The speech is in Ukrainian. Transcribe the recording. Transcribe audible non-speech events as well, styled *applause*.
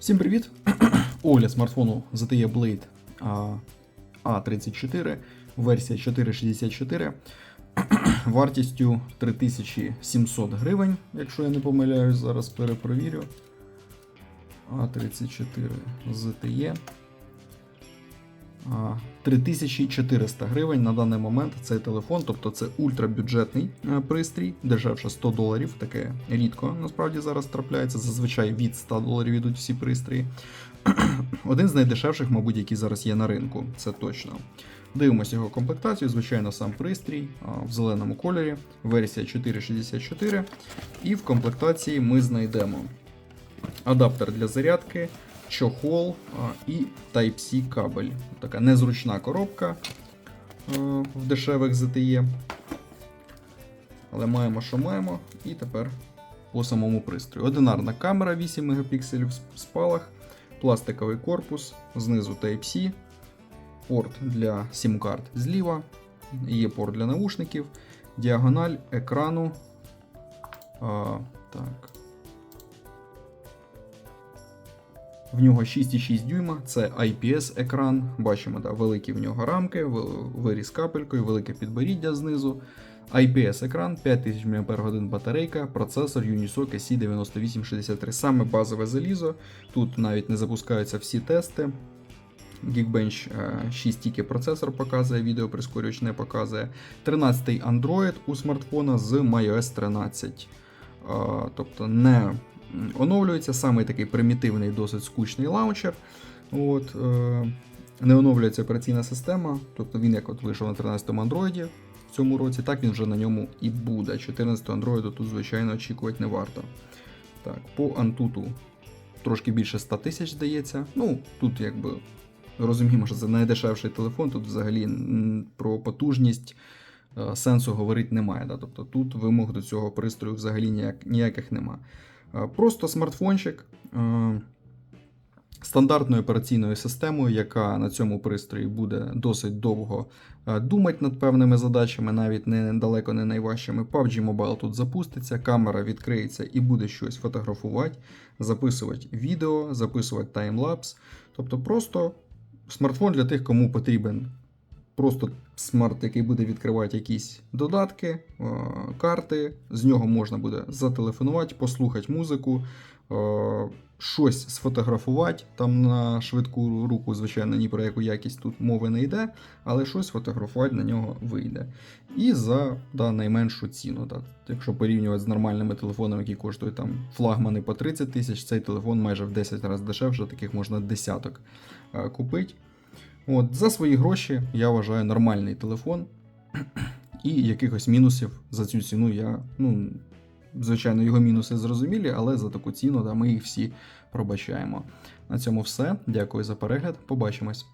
Всім привіт! *clears throat* Огляд смартфону ZTE Blade A34, версія 464, *clears throat* вартістю 3700 гривень, якщо я не помиляюсь, зараз перепровірю. A34 ZTE. А, 3400 гривень на даний момент цей телефон, тобто це ультрабюджетний е, пристрій, дешевше 100 доларів, таке рідко насправді зараз трапляється. Зазвичай від 100 доларів йдуть всі пристрої. *clears throat* Один з найдешевших, мабуть, який зараз є на ринку, це точно. Дивимося його комплектацію, звичайно, сам пристрій в зеленому кольорі, версія 464. І в комплектації ми знайдемо адаптер для зарядки, чохол і Type-C кабель. Така незручна коробка в дешевих ZTE. Але маємо, що маємо. І тепер по самому пристрою. Одинарна камера 8 мегапікселів в спалах, пластиковий корпус, знизу Type-C, порт для SIM-карт зліва, є порт для наушників, діагональ екрану. А, так. В нього 6,6 дюйма, це IPS екран. Бачимо, да, великі в нього рамки, виріз капелькою, велике підборіддя знизу. IPS екран, 5000 мАч батарейка, процесор Unisoc SC9863. Саме базове залізо. Тут навіть не запускаються всі тести. Geekbench е, 6 тільки процесор показує, відеоприскорювач не показує. 13-й Android у смартфона з macOS 13. Е, Тобто не оновлюється саме такий примітивний, досить скучний лаунчер. От, е, не оновлюється операційна система, тобто він як от вийшов на 13-му Android в цьому році, так він вже на ньому і буде. 14-го Android тут, звичайно, очікувати не варто. Так, по Antutu трошки більше 100 тисяч здається. Ну, тут якби розуміємо, що це найдешевший телефон, тут взагалі про потужність е, сенсу говорити немає. Да? Тобто тут вимог до цього пристрою взагалі ніяк, ніяких нема. Е, Просто смартфончик. е, Стандартною операційною системою, яка на цьому пристрої буде досить довго е, думати над певними задачами, навіть не далеко не найважчими. PUBG Mobile тут запуститься, камера відкриється і буде щось фотографувати, записувати відео, записувати таймлапс. Тобто просто смартфон для тих, кому потрібен просто смарт, який буде відкривати якісь додатки, е, карти. З нього можна буде зателефонувати, послухати музику, е, щось сфотографувати. Там на швидку руку, звичайно, ні про яку якість тут мови не йде, але щось фотографувати на нього вийде. І за да, найменшу ціну. Да. Якщо порівнювати з нормальними телефонами, які коштують там флагмани по 30 тисяч, цей телефон майже в 10 разів дешевше, таких можна десяток е, купити. От, за свої гроші я вважаю нормальний телефон. І якихось мінусів за цю ціну я, ну, звичайно, його мінуси зрозумілі, але за таку ціну да, ми їх всі пробачаємо. На цьому все. Дякую за перегляд. Побачимось.